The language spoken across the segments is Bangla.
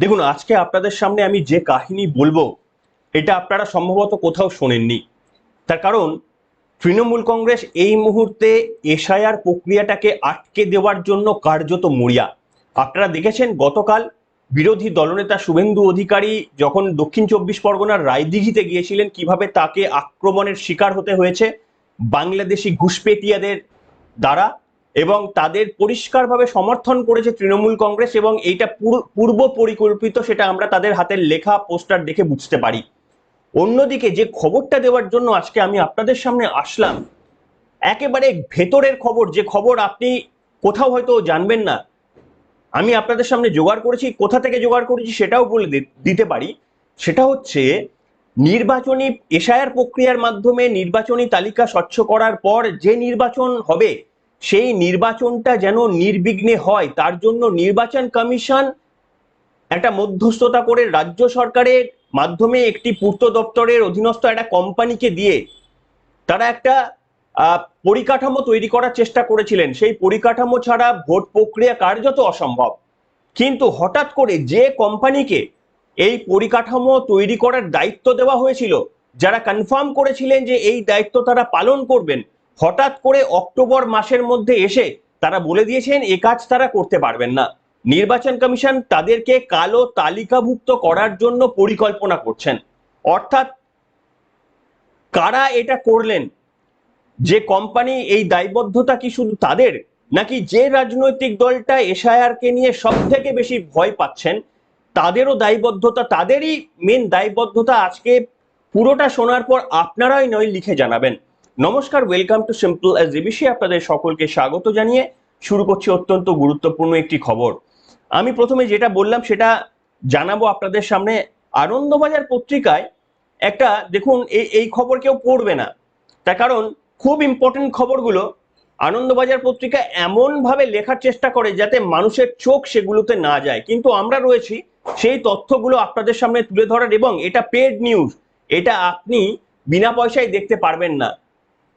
দেখুন, আজকে আপনাদের সামনে আমি যে কাহিনী বলব, এটা আপনারা সম্ভবত কোথাও শোনেননি। তার কারণ, তৃণমূল কংগ্রেস এই মুহূর্তে এসআইআর প্রক্রিয়াটাকে আটকে দেওয়ার জন্য কার্যত মরিয়া। আপনারা দেখেছেন, গতকাল বিরোধী দলনেতা শুভেন্দু অধিকারী যখন দক্ষিণ চব্বিশ পরগনার রায়দিঘিতে গিয়েছিলেন, কীভাবে তাকে আক্রমণের শিকার হতে হয়েছে, বাংলাদেশি ঘুষপেটিয়াদের দ্বারা এবং তাদের পরিষ্কারভাবে সমর্থন করেছে তৃণমূল কংগ্রেস এবং এইটা পুর- পূর্ব পরিকল্পিত সেটা আমরা তাদের হাতের লেখা, পোস্টার দেখে বুঝতে পারি। অন্যদিকে যে খবরটা দেওয়ার জন্য আজকে আমি আপনাদের সামনে আসলাম, একেবারে ভেতরের খবর, যে খবর আপনি কোথাও হয়তো জানবেন না, আমি আপনাদের সামনে জোগাড় করেছি, কোথা থেকে জোগাড় করেছি সেটাও বলে দিতে পারি। সেটা হচ্ছে, নির্বাচনী এশায়ার প্রক্রিয়ার মাধ্যমে নির্বাচনী তালিকা স্বচ্ছ করার পর যে নির্বাচন হবে সেই নির্বাচনটা যেন নির্বিঘ্নে হয়, তার জন্য নির্বাচন কমিশন একটা মধ্যস্থতা করে রাজ্য সরকারের মাধ্যমে একটি পূর্ত দপ্তরের অধীনস্থ একটা কোম্পানিকে দিয়ে তারা একটা পরিকাঠামো তৈরি করার চেষ্টা করেছিলেন। সেই পরিকাঠামো ছাড়া ভোট প্রক্রিয়া কার্যত অসম্ভব। কিন্তু হঠাৎ করে যে কোম্পানিকে এই পরিকাঠামো তৈরি করার দায়িত্ব দেওয়া হয়েছিল, যারা কনফার্ম করেছিলেন যে এই দায়িত্ব তারা পালন করবেন হঠাৎ করে অক্টোবর মাসের মধ্যে এসে তারা বলে দিয়েছেন, এ কাজ তারা করতে পারবেন না। নির্বাচন কমিশন তাদেরকে কালো তালিকাভুক্ত করার জন্য পরিকল্পনা করছেন। অর্থাৎ কারা এটা করলেন? যে কোম্পানি এই দায়বদ্ধতা কি শুধু তাদের? নাকি যে রাজনৈতিক দলটা এসআইআর কে নিয়ে সব থেকে বেশি ভয় পাচ্ছেন, তাদেরও দায়বদ্ধতা, তাদেরই মেন দায়বদ্ধতা আজকে পুরোটা শোনার পর আপনারাই নয়, লিখে জানাবেন। নমস্কার welcome to simple S GBC আপনাদের সকলকে স্বাগত জানিয়ে শুরু করছি অত্যন্ত গুরুত্বপূর্ণ একটি খবর। আমি প্রথমে যেটা বললাম সেটা জানাব আপনাদের সামনে। আনন্দবাজার পত্রিকায় একটা, দেখুন এই এই খবর কেউ পড়বে না। তার কারণ, খুব ইম্পর্টেন্ট খবরগুলো আনন্দবাজার পত্রিকা এমনভাবে লেখার চেষ্টা করে যাতে মানুষের চোখ সেগুলোতে না যায়। কিন্তু আমরা রয়েছি সেই তথ্যগুলো আপনাদের সামনে তুলে ধরার এবং এটা পেড নিউজ এটা আপনি বিনা পয়সায় দেখতে পারবেন না।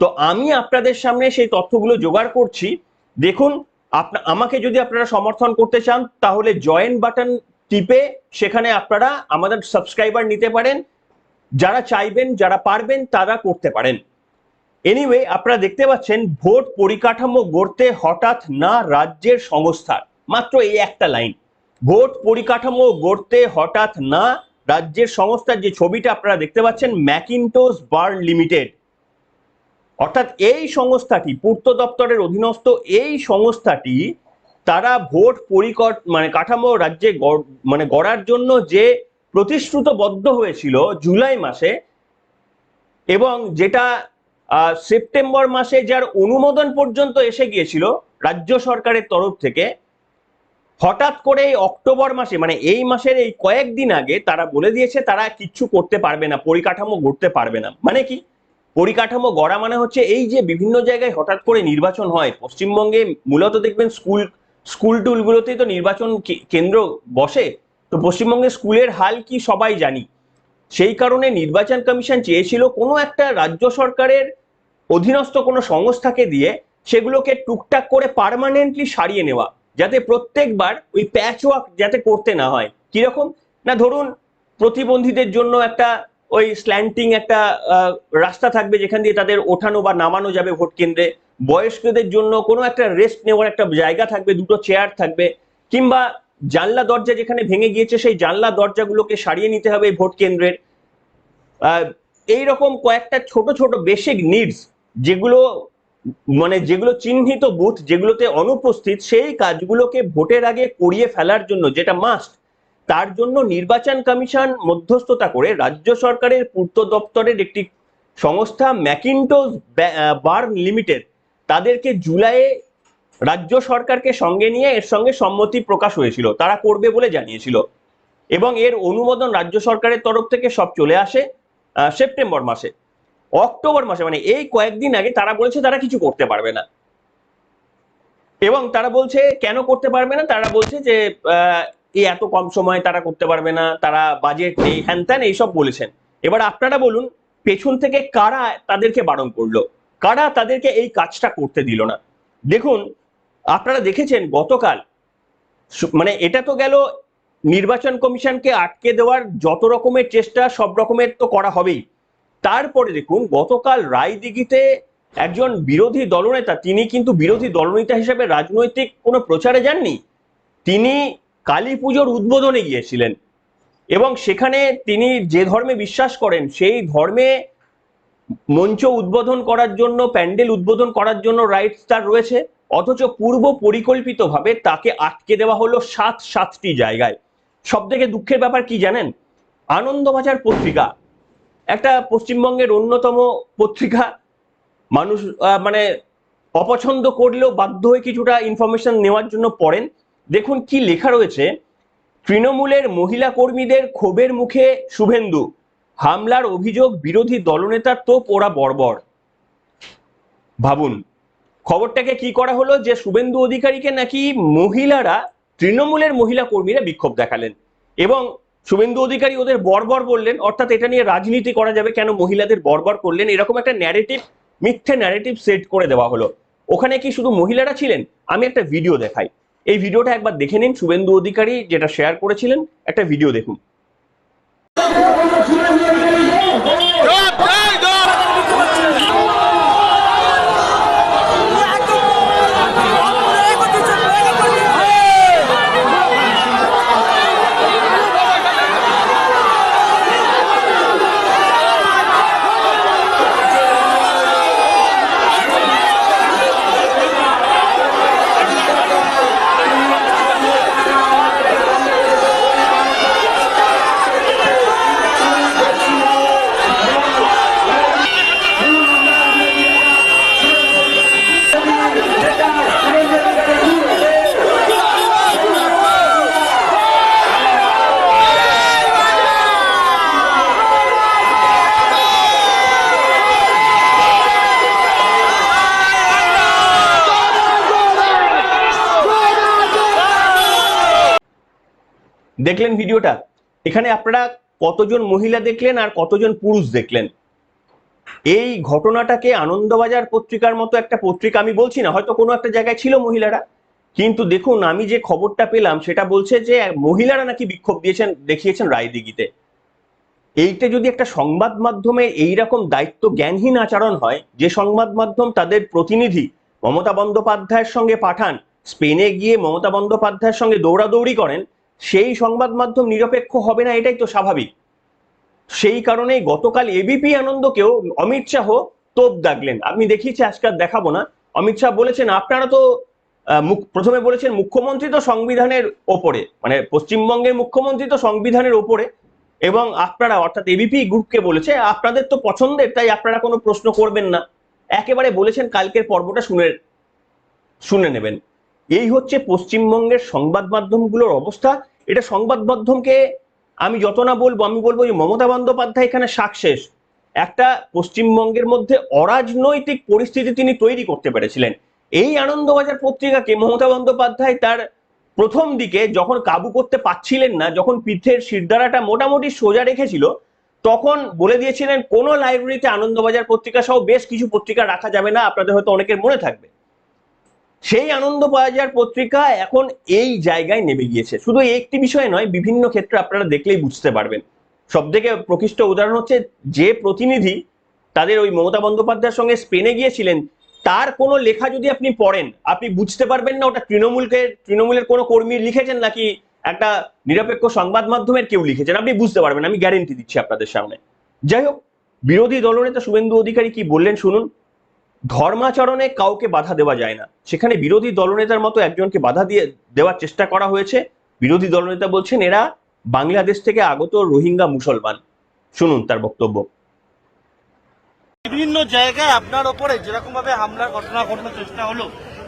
তো আমি আপনাদের সামনে সেই তথ্যগুলো জোগাড় করছি। দেখুন আমাকে যদি আপনারা সমর্থন করতে চান, তাহলে জয়েন বাটন টিপে সেখানে আপনারা আমাদের সাবস্ক্রাইবার নিতে পারেন। যারা চাইবেন, যারা পারবেন, তারা করতে পারেন। এনিওয়ে আপনারা দেখতে পাচ্ছেন, ভোট পরিকাঠামো গড়তে হঠাৎ না রাজ্যের সংস্থার মাত্র এই একটা লাইন ভোট পরিকাঠামো গড়তে হঠাৎ না রাজ্যের সংস্থার যে ছবিটা আপনারা দেখতে পাচ্ছেন ম্যাকিনটোস বার লিমিটেড অর্থাৎ এই সংস্থাটি, পূর্ত দপ্তরের অধীনস্থ এই সংস্থাটি, তারা ভোট পরিকট মানে কাঠামো রাজ্যে মানে গড়ার জন্য যে প্রতিশ্রুতবদ্ধ হয়েছিল জুলাই মাসে এবং যেটা সেপ্টেম্বর মাসে যার অনুমোদন পর্যন্ত এসে গিয়েছিল রাজ্য সরকারের তরফ থেকে, হঠাৎ করে এই অক্টোবর মাসে মানে এই মাসের এই কয়েকদিন আগে তারা বলে দিয়েছে তারা কিচ্ছু করতে পারবে না, পরিকাঠামো গড়তে পারবে না। মানে কি? পরিকাঠামো গড়া মানে হচ্ছে এই যে বিভিন্ন জায়গায় হঠাৎ করে নির্বাচন হয়, পশ্চিমবঙ্গে মূলত দেখবেন স্কুল স্কুল টুলগুলোতেই তো নির্বাচন কেন্দ্র বসে, তো পশ্চিমবঙ্গে স্কুলের হাল কি সবাই জানি? সেই কারণে নির্বাচন কমিশন চেয়েছিল কোনো একটা রাজ্য সরকারের অধীনস্থ কোনো সংস্থাকে দিয়ে সেগুলোকে টুকটাক করে পার্মানেন্টলি সারিয়ে নেওয়া, যাতে প্রত্যেকবার ওই প্যাচ ওয়ার্ক যাতে করতে না হয়। কীরকম? না ধরুন প্রতিবন্ধীদের জন্য একটা ওই স্ল্যান্টিং একটা রাস্তা থাকবে যেখান দিয়ে তাদের ওঠানো বা নামানো যাবে ভোট কেন্দ্রে। বয়স্কদের জন্য কোনো একটা রেস্ট নেওয়ার একটা জায়গা থাকবে, দুটো চেয়ার থাকবে, কিংবা জানলা দরজা যেখানে ভেঙে গিয়েছে সেই জানলা দরজাগুলোকে সারিয়ে নিতে হবে ভোট কেন্দ্রের। এই রকম কয়েকটা ছোট ছোট বেসিক নিডস যেগুলো মানে যেগুলো চিহ্নিত বুথ যেগুলোতে অনুপস্থিত, সেই কাজগুলোকে ভোটের আগে করিয়ে ফেলার জন্য, যেটা মাস্ট তার জন্য নির্বাচন কমিশন মধ্যস্থতা করে রাজ্য সরকারের পূর্ত দপ্তরের একটি সংস্থা ম্যাকিনটোস বার লিমিটেড তাদেরকে জুলাইয়ে রাজ্য সরকারকে সঙ্গে নিয়ে এর সঙ্গে সম্মতি প্রকাশ হয়েছিল। তারা করবে বলে জানিয়েছিল। এবং এর অনুমোদন রাজ্য সরকারের তরফ থেকে সব চলে আসে সেপ্টেম্বর মাসে। অক্টোবর মাসে মানে এই কয়েকদিন আগে তারা বলেছে তারা কিছু করতে পারবে না। এবং তারা বলছে, কেন করতে পারবে না? তারা বলছে যে এই এত কম সময়ে তারা করতে পারবে না, তারা বাজেট নেই, হ্যান ত্যান এইসব বলেছেন। এবার আপনারা বলুন, পেছন থেকে কারা তাদেরকে বারণ করল? কারা তাদেরকে এই কাজটা করতে দিল না? দেখুন, আপনারা দেখেছেন গতকাল মানে এটা তো গেল নির্বাচন কমিশনকে আটকে দেওয়ার যত রকমের চেষ্টা, সব রকমের তো করা হবেই। তারপরে দেখুন, গতকাল রায়দিঘিতে একজন বিরোধী দলনেতা, তিনি কিন্তু বিরোধী দলনেতা হিসেবে রাজনৈতিক কোনো প্রচারে যাননি। তিনি কালী পুজোর উদ্বোধনে গিয়েছিলেন। এবং সেখানে তিনি যে ধর্মে বিশ্বাস করেন, সেই ধর্মে মঞ্চ উদ্বোধন করার জন্য, প্যান্ডেল উদ্বোধন করার জন্য রাইটস তার রয়েছে। অথচ পূর্ব পরিকল্পিতভাবে তাকে আটকে দেওয়া হলো সাত, সাতটি জায়গায়। সব থেকে দুঃখের ব্যাপার কি জানেন? আনন্দবাজার পত্রিকা, একটা পশ্চিমবঙ্গের অন্যতম পত্রিকা। মানুষ মানে অপছন্দ করলেও বাধ্য হয়ে কিছুটা ইনফরমেশন নেওয়ার জন্য পড়েন। দেখুন কি লেখা রয়েছে। তৃণমূলের মহিলা কর্মীদের ক্ষোভের মুখে শুভেন্দু, হামলার অভিযোগ বিরোধী দলনেতার তো পোড়া বর্বর। ভাবুন, খবরটাকে কি করা হলো যে শুভেন্দু অধিকারীকে নাকি মহিলারা, তৃণমূলের মহিলা কর্মীরা বিক্ষোভ দেখালেন এবং শুভেন্দু অধিকারী ওদের বর্বর বললেন, অর্থাৎ এটা নিয়ে রাজনীতি করা যাবে কেন মহিলাদের বর্বর করলেন? এরকম একটা ন্যারেটিভ মিথ্যে ন্যারেটিভ সেট করে দেওয়া হলো। ওখানে কি শুধু মহিলারা ছিলেন? আমি একটা ভিডিও দেখাই। এই ভিডিওটা একবার দেখে নিন শুভেন্দু অধিকারী যেটা শেয়ার করেছিলেন একটা ভিডিও দেখুন। দেখলেন ভিডিওটা? এখানে আপনারা কতজন মহিলা দেখলেন আর কতজন পুরুষ দেখলেন? এই ঘটনাটাকে আনন্দবাজার পত্রিকার মতো একটা পত্রিকা, আমি বলছি না, হয়তো কোনো একটা জায়গায় ছিল মহিলারা, কিন্তু দেখুন, আমি যে খবরটা পেলাম, সেটা বলছে যে মহিলারা নাকি বিক্ষোভ দিয়েছেন, দেখিয়েছেন রায়দিঘিতে। এইটা যদি একটা সংবাদ মাধ্যমে এইরকম দায়িত্ব জ্ঞানহীন আচরণ হয়, যে সংবাদ মাধ্যম তাদের প্রতিনিধি মমতা বন্দ্যোপাধ্যায়ের সঙ্গে পাঠান, স্পেনে গিয়ে মমতা বন্দ্যোপাধ্যায়ের সঙ্গে দৌড়াদৌড়ি করেন সেই সংবাদ মাধ্যম নিরপেক্ষ হবে না, এটাই তো স্বাভাবিক। সেই কারণেই গতকাল এবিপি আনন্দকেও অমিত শাহ তোপ দাগলেন। আমি দেখিয়েছি, আজকে আর দেখাবো না। অমিত শাহ বলেছেন, আপনারা তো প্রথমে বলেছেন মুখ্যমন্ত্রী তো সংবিধানের ওপরে মানে পশ্চিমবঙ্গের মুখ্যমন্ত্রী তো সংবিধানের ওপরে, এবং আপনারা, অর্থাৎ এবিপি গ্রুপকে বলেছে, আপনাদের তো পছন্দের, তাই আপনারা কোনো প্রশ্ন করবেন না। একেবারে বলেছেন, কালকের পর্বটা শুনে শুনে নেবেন। এই হচ্ছে পশ্চিমবঙ্গের সংবাদ মাধ্যমগুলোর অবস্থা। এটা সংবাদ মাধ্যমকে আমি যত না বলব, আমি বলব যে মমতা বন্দ্যোপাধ্যায় এখানে সাকসেস। একটা পশ্চিমবঙ্গের মধ্যে অরাজনৈতিক পরিস্থিতি তিনি তৈরি করতে পেরেছিলেন। এই আনন্দবাজার পত্রিকাকে মমতা বন্দ্যোপাধ্যায় তার প্রথম দিকে যখন কাবু করতে পারছিলেন না, যখন পিঠের শিরদারাটা মোটামুটি সোজা রেখেছিল, তখন বলে দিয়েছিলেন, কোন লাইব্রেরিতে আনন্দবাজার পত্রিকা সহ বেশ কিছু পত্রিকা রাখা যাবে না, আপনাদের হয়তো অনেকের মনে থাকবে। সেই আনন্দবাজার পত্রিকা এখন এই জায়গায় নেমে গিয়েছে। শুধু একটি বিষয় নয়, বিভিন্ন ক্ষেত্রে আপনারা দেখলেই বুঝতে পারবেন। সব থেকে প্রকৃষ্ট উদাহরণ হচ্ছে যে প্রতিনিধি তাদের ওই মমতা বন্দ্যোপাধ্যায়ের সঙ্গে স্পেনে গিয়েছিলেন, তার কোনো লেখা যদি আপনি পড়েন, আপনি বুঝতে পারবেন না ওটা তৃণমূলকে, তৃণমূলের কোনো কর্মী লিখেছেন নাকি একটা নিরপেক্ষ সংবাদ মাধ্যমের কেউ লিখেছেন, আপনি বুঝতে পারবেন। আমি গ্যারেন্টি দিচ্ছি আপনাদের সামনে। যাই হোক, বিরোধী দলনেতা শুভেন্দু অধিকারী কি বললেন শুনুন। ধর্মাচরণে কাউকে বাধা দেওয়া যায় না। সেখানে বিরোধী দলনেতার মতো একজনকে বাধা দিয়ে দেওয়ার চেষ্টা করা হয়েছে। বিরোধী দলনেতা বলছেন এরা বাংলাদেশ থেকে আগত রোহিঙ্গা মুসলমান। শুনুন তার বক্তব্য। বিভিন্ন জায়গায় আপনার ওপরে যেরকম ভাবে হামলার ঘটনা ঘটানোর চেষ্টা হলো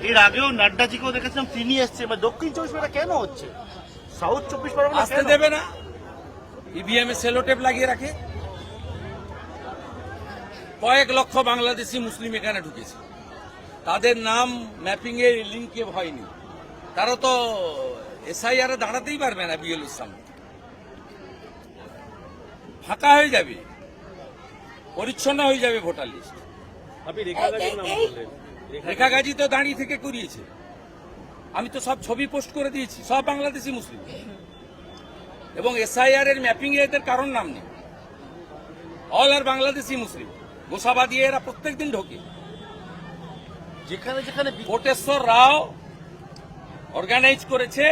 এর আগেও নাড্ডাজিকেও দেখেছিলাম তিনি এসছে এবার দক্ষিণ চব্বিশ পরগনা কেন হচ্ছে? সাউথ চব্বিশ পরগনা আসতে দেবে না। ইভিএম এ সেলো টেপ লাগিয়ে রাখে। কয়েক লক্ষ বাংলাদেশি মুসলিম এখানে ঢুকেছে। তাদের নাম ম্যাপিং এর লিঙ্কে হয়নি। তারা তো এসআইআর এ দাঁড়াতেই পারবে না বিএলুর সামনে। ফাঁকা হয়ে যাবে। পরিচ্ছন্ন হয়ে যাবে ভোটার লিস্ট। রেখা গাজী তো দাঁড়িয়ে থেকে করিয়েছে। আমি তো সব ছবি পোস্ট করে দিয়েছি সব বাংলাদেশি মুসলিম। এবং এসআইআর এর ম্যাপিং এদের কারণ নাম নেই। All are Bangladeshi Muslim. Gosaba দিয়ে এরা প্রত্যেকদিন ঢোকে। যেখানে যেখানে কোটেশ্বর রাও অর্গানাইজ করেছে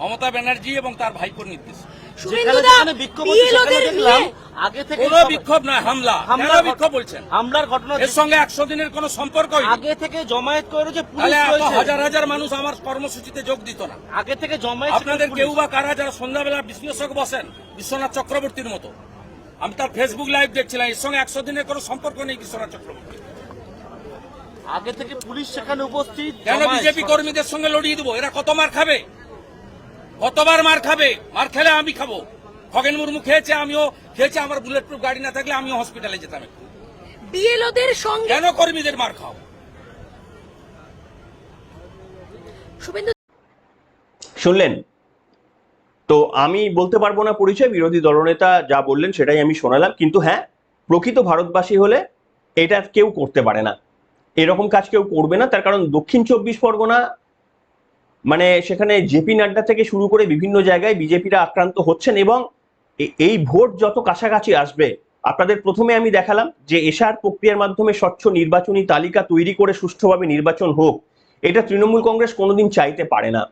মমতা ব্যানার্জি এবং তার ভাইপোর নির্দেশ। যেখানে শুভেন্দুদা যেখানে বিক্ষোভ হচ্ছে সেখানে বিএলওদের দেখলাম নিয়ে আগে থেকে কোন বিক্ষোভ নয় হামলা। হামলার বিক্ষোভ বলছেন? হামলার ঘটনা এর সঙ্গে একশো দিনের কোনো সম্পর্ক আগে থেকে জমায়েত করে যে। হাজার হাজার মানুষ আমার কর্মসূচিতে যোগ দিত না। আগে থেকে জমায়েত আপনাদের কেউ বা কারা যারা সন্ধ্যাবেলা বিশ্লেষক বসেন বিশ্বনাথ চক্রবর্তীর মতো? আমি তার ফেসবুক লাইভ দেখছিলাম এর সঙ্গে একশো দিনের কোনো সম্পর্ক নেই বিশ্বনাথ চক্রবর্তী। আগে থেকে পুলিশ সেখানে উপস্থিত কেন বিজেপি কর্মীদের সঙ্গে লড়িয়ে দেবো? এরা কত মার খাবে? কতবার মার খাবে? মার খেলে আমি খাব। খগেন মুর্মু খেয়েছে আমিও খেয়েছে আমার বুলেট প্রুফ গাড়ি না থাকলে আমিও হসপিটালে যেতাম। বিএলওদের সঙ্গে কেন কর্মীদের মার খাও? শুভেন্দু শুনলেন? তো আমি বলতে পারব না পরিচয়, বিরোধী দলনেতা যা বললেন সেটাই আমি শোনালাম। কিন্তু হ্যাঁ প্রকৃত ভারতবাসী হলে এটা কেউ করতে পারে না। এরকম কাজ কেউ করবে না। তার কারণ দক্ষিণ চব্বিশ পরগনা মানে সেখানে জেপি নাড্ডা থেকে শুরু করে বিভিন্ন জায়গায় বিজেপিরা আক্রান্ত হচ্ছেন এবং এই ভোট যত কাছাকাছি আসবে, আপনাদের প্রথমে আমি দেখালাম যে এশার প্রক্রিয়ার মাধ্যমে স্বচ্ছ নির্বাচনী তালিকা তৈরি করে সুষ্ঠুভাবে নির্বাচন হোক, এটা তৃণমূল কংগ্রেস কোনোদিন চাইতে পারে না।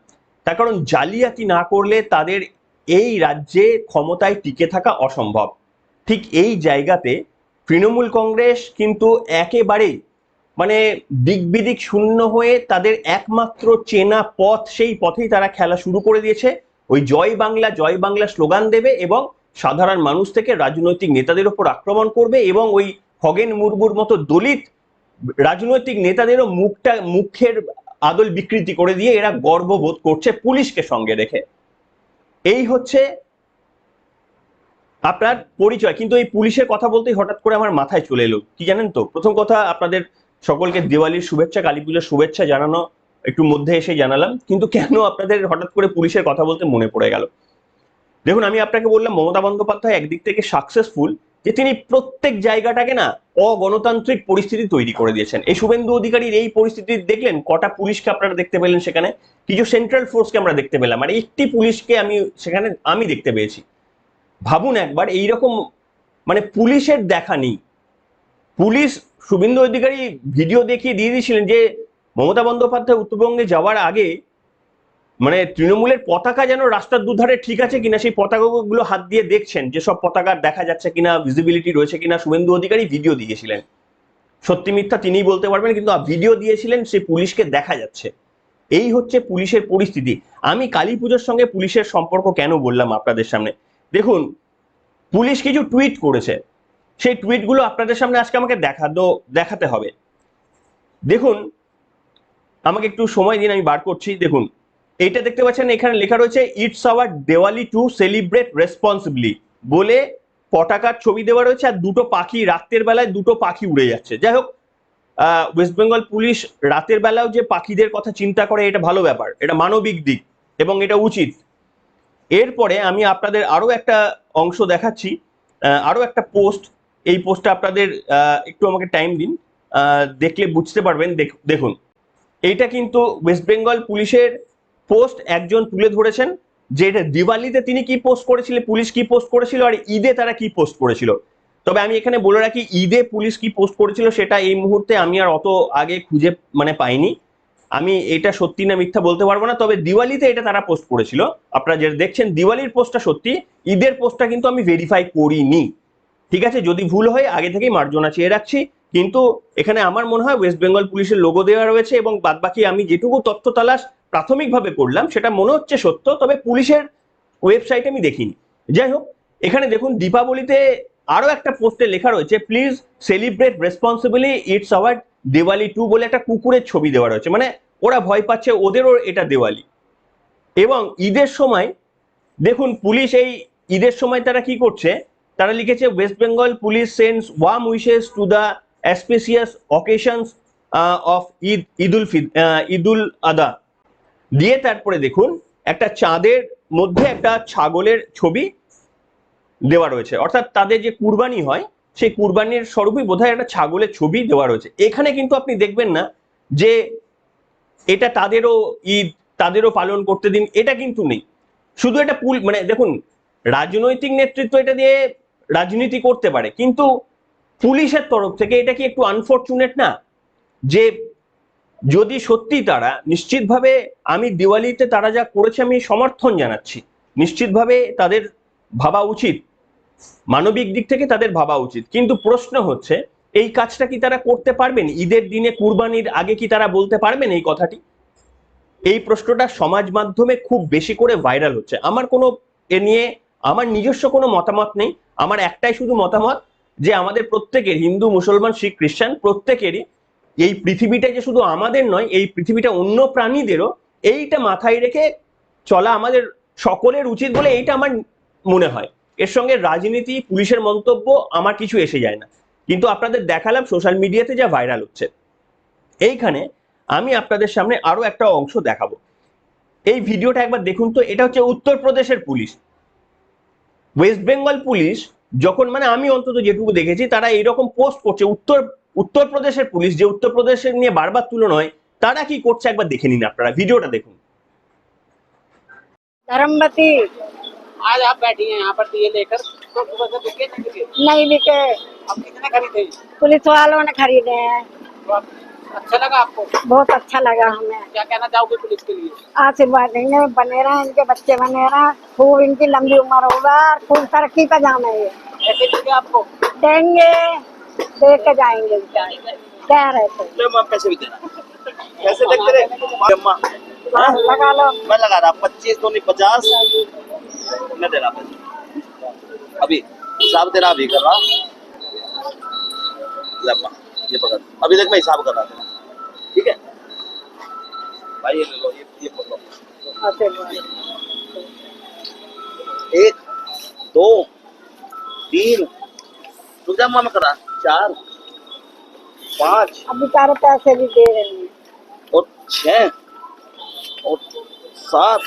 তার কারণ জালিয়াতি না করলে তাদের এই রাজ্যে ক্ষমতায় টিকে থাকা অসম্ভব। ঠিক এই জায়গাতে তৃণমূল কংগ্রেস কিন্তু একেবারেই মানে দিক বিদিক শূন্য হয়ে তাদের একমাত্র চেনা পথ, সেই পথেই তারা খেলা শুরু করে দিয়েছে। ওই জয় বাংলা জয় বাংলা স্লোগান দেবে এবং সাধারণ মানুষ থেকে রাজনৈতিক নেতাদের ওপর আক্রমণ করবে এবং ওই খগেন মুর্মুর মতো দলিত রাজনৈতিক নেতাদেরও মুখটা, মুখের আদল বিকৃতি করে দিয়ে এরা গর্ববোধ করছে পুলিশকে সঙ্গে রেখে। এই হচ্ছে আপনার পরিচয়। কিন্তু এই পুলিশের কথা বলতেই হঠাৎ করে আমার মাথায় চলে এলো। কি জানেন তো? প্রথম কথা, আপনাদের সকলকে দিওয়ালির শুভেচ্ছা, কালী পুজোর শুভেচ্ছা জানানো, একটু মধ্যে এসে জানালাম। কিন্তু কেন আপনাদের হঠাৎ করে পুলিশের কথা বলতে মনে পড়ে গেল? দেখুন, আমি আপনাকে বললাম, মমতা বন্দ্যোপাধ্যায় একদিক থেকে সাকসেসফুল যে তিনি প্রত্যেক জায়গাটাকে না অগণতান্ত্রিক পরিস্থিতি তৈরি করে দিয়েছেন। এই শুভেন্দু অধিকারীর এই পরিস্থিতি দেখলেন, কটা পুলিশকে আপনারা দেখতে পেলেন সেখানে? কিছু সেন্ট্রাল ফোর্সকে আমরা দেখতে পেলাম। আর একটি পুলিশকে আমি সেখানে, আমি দেখতে পেয়েছি। ভাবুন একবার, এইরকম মানে পুলিশের দেখা নেই। পুলিশ, শুভেন্দু অধিকারী ভিডিও দেখিয়ে দিয়ে দিয়েছিলেন যে মমতা বন্দ্যোপাধ্যায় উত্তরবঙ্গে যাওয়ার আগে মানে তৃণমূলের পতাকা যেন রাস্তার দুধারে ঠিক আছে কিনা, সেই পতাকাগুলো হাত দিয়ে দেখছেন যে সব পতাকা দেখা যাচ্ছে কিনা ভিজিবিলিটি রয়েছে কিনা, শুভেন্দু অধিকারী ভিডিও দিয়েছিলেন। সত্যি মিথ্যা তিনিই বলতে পারবেন, কিন্তু ভিডিও দিয়েছিলেন, সে পুলিশকে দেখা যাচ্ছে। এই হচ্ছে পুলিশের পরিস্থিতি। আমি কালী পুজোর সঙ্গে পুলিশের সম্পর্ক কেন বললাম আপনাদের সামনে? দেখুন, পুলিশ কিছু টুইট করেছে। সেই টুইটগুলো আপনাদের সামনে আজকে আমাকে দেখাতো, দেখাতে হবে। দেখুন, আমাকে একটু সময় দিন, আমি বার করছি। দেখুন এইটা দেখতে পাচ্ছেন এখানে লেখা রয়েছে it's our Diwali to celebrate responsibly বলে পটাকার ছবি দেওয়া রয়েছে আর দুটো পাখি রাতের বেলায় দুটো পাখি উড়ে যাচ্ছে। যাই হোক ওয়েস্ট বেঙ্গল পুলিশ রাতের বেলাও যে পাখিদের কথা চিন্তা করে এটা ভালো ব্যাপার এটা মানবিক দিক এবং এটা উচিত। এরপরে আমি আপনাদের আরও একটা অংশ দেখাচ্ছি আহ, আরও একটা পোস্ট। এই পোস্টটা আপনাদের একটু আমাকে টাইম দিন দেখলে বুঝতে পারবেন দেখ- দেখুন। এইটা কিন্তু ওয়েস্ট বেঙ্গল পুলিশের পোস্ট একজন তুলে ধরেছেন, যে দিওয়ালিতে তিনি কি পোস্ট করেছিলেন পুলিশ কি পোস্ট করেছিল, আর ঈদে তারা কি পোস্ট করেছিল। তবে আমি এখানে বলে রাখি, ঈদে পুলিশ কি পোস্ট করেছিল সেটা এই মুহূর্তে আমি আর অত আগে খুঁজে মানে পাইনি। আমি এটা সত্যি না মিথ্যা বলতে পারব না, তবে দিওয়ালিতে এটা তারা পোস্ট করেছিল। আপনারা যেটা দেখছেন, দিওয়ালির পোস্টটা সত্যি, ঈদের পোস্টটা কিন্তু আমি ভেরিফাই করিনি। ঠিক আছে, যদি ভুল হয়, আগে থেকেই মার্জনা চেয়ে রাখছি। কিন্তু এখানে আমার মনে হয় ওয়েস্ট বেঙ্গল পুলিশের লোগো দেওয়া রয়েছে এবং বাদবাকি আমি যেটুকু তথ্য তালাশ প্রাথমিকভাবে করলাম, সেটা মনে হচ্ছে সত্য, তবে পুলিশের ওয়েবসাইটে আমি দেখিনি। যাই হোক, এখানে দেখুন, দীপাবলিতে আরও একটা পোস্টে লেখা রয়েছে please celebrate responsibly it's our Diwali too বলে একটা কুকুরের ছবি দেওয়া রয়েছে। মানে ওরা ভয় পাচ্ছে, ওদেরও এটা দেওয়ালি। এবং ঈদের সময়, দেখুন, পুলিশ এই ঈদের সময় তারা কি করছে? তারা লিখেছে West Bengal police sends warm wishes to the auspicious occasions of Eid Eidul Fitr- ah, Eidul আদা দিয়ে তারপরে দেখুন একটা চাঁদের মধ্যে একটা ছাগলের ছবি দেওয়া রয়েছে। অর্থাৎ তাদের যে কুরবানি হয় সেই কুরবানির স্বরূপই বোধহয় একটা ছাগলের ছবি দেওয়া রয়েছে। এখানে কিন্তু আপনি দেখবেন না যে এটা তাদেরও ঈদ তাদেরও পালন করতে দিন এটা কিন্তু নেই। শুধু এটা পুল মানে দেখুন রাজনৈতিক নেতৃত্ব এটা দিয়ে রাজনীতি করতে পারে কিন্তু পুলিশের তরফ থেকে, এটা কি একটু আনফর্চুনেট না? যে যদি সত্যি তারা, নিশ্চিতভাবে আমি দিওয়ালিতে তারা যা করেছে আমি সমর্থন জানাচ্ছি। নিশ্চিতভাবে তাদের ভাবা উচিত। মানবিক দিক থেকে তাদের ভাবা উচিত। কিন্তু প্রশ্ন হচ্ছে, এই কাজটা কি তারা করতে পারবেন? ঈদের দিনে কুরবানির আগে কি তারা বলতে পারবেন এই কথাটি? এই প্রশ্নটা সমাজ মাধ্যমে খুব বেশি করে ভাইরাল হচ্ছে। আমার কোনো এ নিয়ে, আমার নিজস্ব কোনো মতামত নেই। আমার একটাই শুধু মতামত যে আমাদের প্রত্যেকের, হিন্দু, মুসলমান, শিখ, খ্রিস্টান, প্রত্যেকেরই এই পৃথিবীটা যে শুধু আমাদের নয়, এই পৃথিবীটা অন্য প্রাণীদেরও এইটা মাথায় রেখে চলা আমাদের সকলের উচিত বলে এইটা আমার মনে হয়। এর সঙ্গে রাজনীতি, পুলিশের মন্তব্য আমার কিছু এসে যায় না। কিন্তু আপনাদের দেখালাম সোশ্যাল মিডিয়াতে যা ভাইরাল হচ্ছে। এইখানে আমি আপনাদের সামনে আরও একটা অংশ দেখাবো। এই ভিডিওটা একবার দেখুন তো, এটা হচ্ছে উত্তরপ্রদেশের পুলিশ। ওয়েস্ট বেঙ্গল পুলিশ যখন মানে আমি অন্তত যেটুকু দেখেছি তারা এইরকম পোস্ট করছে উত্তর উত্তরপ্রদেশের পুলিশ যে উত্তরপ্রদেশের নিয়ে বারবার তুলনা হয় তারা কি করছে একবার দেখে নিন আপনারা ভিডিওটা দেখুন धर्मवती आज आप बैठी हैं यहाँ पर दिए लेकर तो सुबह से बिके नहीं बिके नहीं बिके अब कितने खरीदे पुलिस वालों ने खरीदे हैं तो आप अच्छा लगा आपको? बहुत अच्छा लगा हमें। क्या कहना चाहोगे पुलिस के लिए? आशीर्वाद देंगे बने रहे इनके बच्चे बने रहे। खूब इनकी लंबी उम्र होगा और खूब तरक्की का जाना है ये। ऐसे देंगे आपको? देंगे दे के जाएँगे। कह रहे थे। कैसे देखते रहे हाँ, लगा लो। मैं लगा रहा पच्चीस दो नहीं पचास। मैं दे रहा अभी हिसाब तेरा अभी कर रहा। ये पकड़। अभी तक मैं हिसाब कर रहा। था ठीक है भाई ये ले लो ये ये पकड़ो आशीर्वाद एक दो तीन रुक जा अम्मा मैं कर रहा चार पाँच अभी सारे पैसे भी दे रहे हैं और छः और सात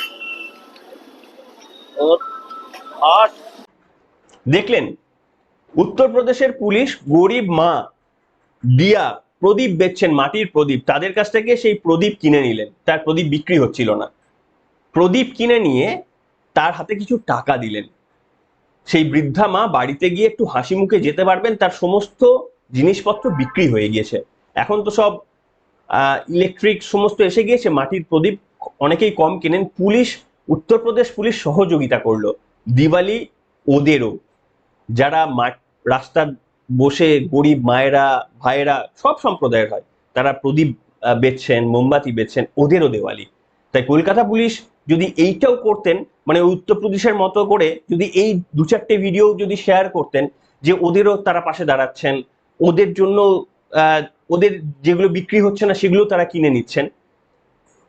और আট দেখলেন উত্তরপ্রদেশের পুলিশ গরিব মা দিয়া প্রদীপ বেচছেন, মাটির প্রদীপ। তাদের কাছ থেকে সেই প্রদীপ কিনে নিলেন। তার প্রদীপ বিক্রি হচ্ছিল না। প্রদীপ কিনে নিয়ে তার হাতে কিছু টাকা দিলেন। সেই বৃদ্ধা মা বাড়িতে গিয়ে একটু হাসি মুখে যেতে পারবেন, তার সমস্ত জিনিসপত্র বিক্রি হয়ে গিয়েছে। এখন তো সব ইলেকট্রিক সমস্ত এসে গিয়েছে, মাটির প্রদীপ অনেকেই কম কেনেন। পুলিশ, উত্তরপ্রদেশ পুলিশ সহযোগিতা করল। দিওয়ালি ওদেরও। যারা রাস্তার বসে গরিব মায়েরা, ভাইয়েরা সব সম্প্রদায়ের হয়। তারা প্রদীপ বেচছেন, মোমবাতি বেচছেন, ওদেরও দেওয়ালি। তাই কলকাতা পুলিশ যদি এইটাও করতেন মানে উত্তরপ্রদেশের মতো করে যদি এই দু চারটে ভিডিও যদি শেয়ার করতেন, যে ওদেরও তারা পাশে দাঁড়াচ্ছেন, ওদের জন্য ওদের যেগুলো বিক্রি হচ্ছে না, সেগুলো তারা কিনে নিচ্ছেন,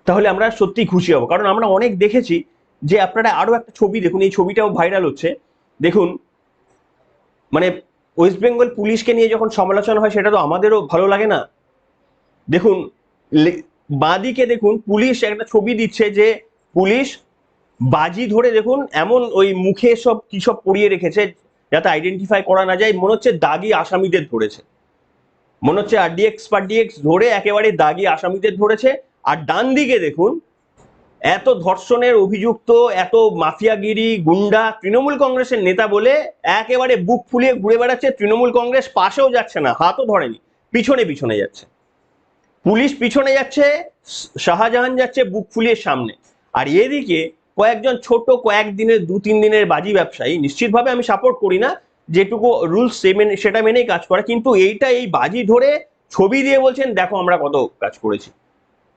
তাহলে আমরা সত্যি খুশি হব। কারণ আমরা অনেক দেখেছি যে আপনারা আরও একটা ছবি দেখুন, এই ছবিটাও ভাইরাল হচ্ছে। দেখুন মানে ওয়েস্ট বেঙ্গল পুলিশকে নিয়ে যখন সমালোচনা হয়, সেটা তো আমাদেরও ভালো লাগে না। দেখুন বাঁদিকে দেখুন পুলিশ একটা ছবি দিচ্ছে যে পুলিশ বাজি ধরে দেখুন, এমন ওই মুখে সব কি সব পরিয়ে রেখেছে, যাতে আইডেন্টিফাই করা না যায়। মনে হচ্ছে দাগি আসামিদের ধরেছে। মনে হচ্ছে আর ডিএক্স পার পারডিএক্স ধরে একেবারে দাগি আসামিদের ধরেছে। আর ডান দিকে দেখুন এত ধর্ষণের অভিযুক্ত, এত মাফিয়াগিরি, গুন্ডা তৃণমূল কংগ্রেসের নেতা বলে একেবারে বুক ফুলিয়ে ঘুরে বেড়াচ্ছে তৃণমূল কংগ্রেস, পাশেও যাচ্ছে না, হাতও ধরেনি, পিছনে পিছনে যাচ্ছে। পুলিশ পিছনে যাচ্ছে, শাহজাহান যাচ্ছে বুক ফুলিয়ে সামনে। আর এদিকে কয়েকজন ছোট কয়েকদিনের দু তিন দিনের বাজি ব্যবসায়ী, নিশ্চিতভাবে আমি সাপোর্ট করি না, যেটুকু রুলস সে মেনে সেটা মেনেই কাজ করে, কিন্তু এইটা এই বাজি ধরে ছবি দিয়ে বলছেন, দেখো আমরা কত কাজ করেছি।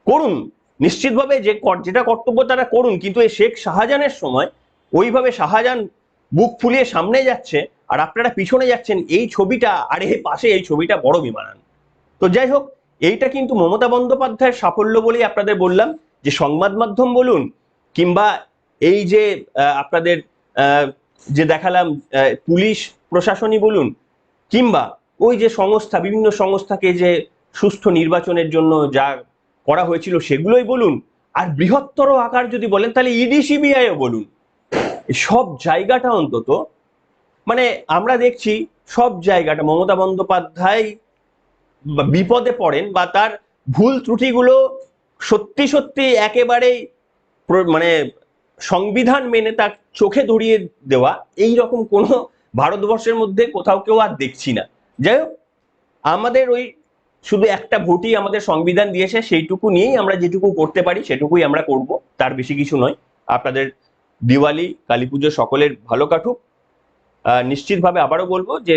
করুন নিশ্চিতভাবে যে যেটা কর্তব্য তারা করুন, কিন্তু এই শেখ শাহজাহানের সময় ওইভাবে শাহজাহান বুক ফুলিয়ে সামনে যাচ্ছে, আর আপনারা পিছনে যাচ্ছেন, এই ছবিটা, আর এই পাশে এই ছবিটা বড় বিমানান। তো যাই হোক, এইটা কিন্তু মমতা বন্দ্যোপাধ্যায়ের সাফল্য বলেই আপনাদের বললাম, যে সংবাদ মাধ্যম বলুন, কিংবা এই যে আপনাদের যে দেখালাম পুলিশ প্রশাসনই বলুন, কিংবা ওই যে সংস্থা, বিভিন্ন সংস্থাকে যে সুস্থ নির্বাচনের জন্য যা করা হয়েছিল সেগুলোই বলুন। আর বৃহত্তর আকার যদি বলেন, তাহলে ইডি, সিবিআইও বলুন। সব জায়গাটা অন্তত মানে আমরা দেখছি সব জায়গাটা, মমতা বন্দ্যোপাধ্যায় বিপদে পড়েন বা তার ভুল ত্রুটিগুলো সত্যি সত্যি একেবারেই মানে সংবিধান মেনে তার চোখে ধরিয়ে দেওয়া এই রকম কোনো ভারতবর্ষের মধ্যে কোথাও কেউ আর দেখছি না। যাই হোক, আমাদের ওই শুধু একটা ভোটই আমাদের সংবিধান দিয়েছে, সেইটুকু নিয়েই আমরা যেটুকু করতে পারি সেটুকুই আমরা করব, তার বেশি কিছু নয়। আপনাদের দিওয়ালি, কালী পুজো সকলের ভালো কাটুক। নিশ্চিতভাবে আবারও বলব যে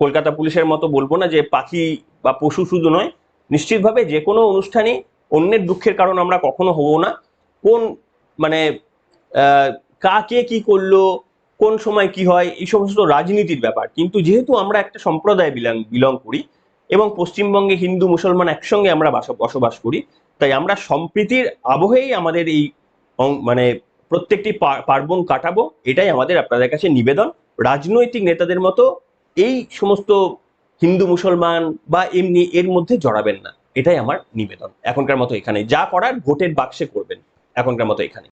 কলকাতা পুলিশের মতো বলব না যে পাখি বা পশু শুধু নয়, নিশ্চিতভাবে যে কোনো অনুষ্ঠানে অন্যের দুঃখের কারণ আমরা কখনো হব না। কোন মানে কাকে কি করল, কোন সময় কি হয়, এই সমস্ত রাজনীতির ব্যাপার। কিন্তু যেহেতু আমরা একটা সম্প্রদায় বিলং বিলং করি এবং পশ্চিমবঙ্গে হিন্দু মুসলমান একসঙ্গে আমরা বসবাস করি। তাই আমরা সম্প্রীতির আবহেই আমাদের এই মানে প্রত্যেকটি পার্বণ কাটাবো, এটাই আমাদের আপনাদের কাছে নিবেদন। রাজনৈতিক নেতাদের মতো এই সমস্ত হিন্দু মুসলমান বা এমনি এর মধ্যে জড়াবেন না। এটাই আমার নিবেদন। এখনকার মতো এখানে যা করার ভোটের বাক্সে করবেন। এখনকার মতো এখানে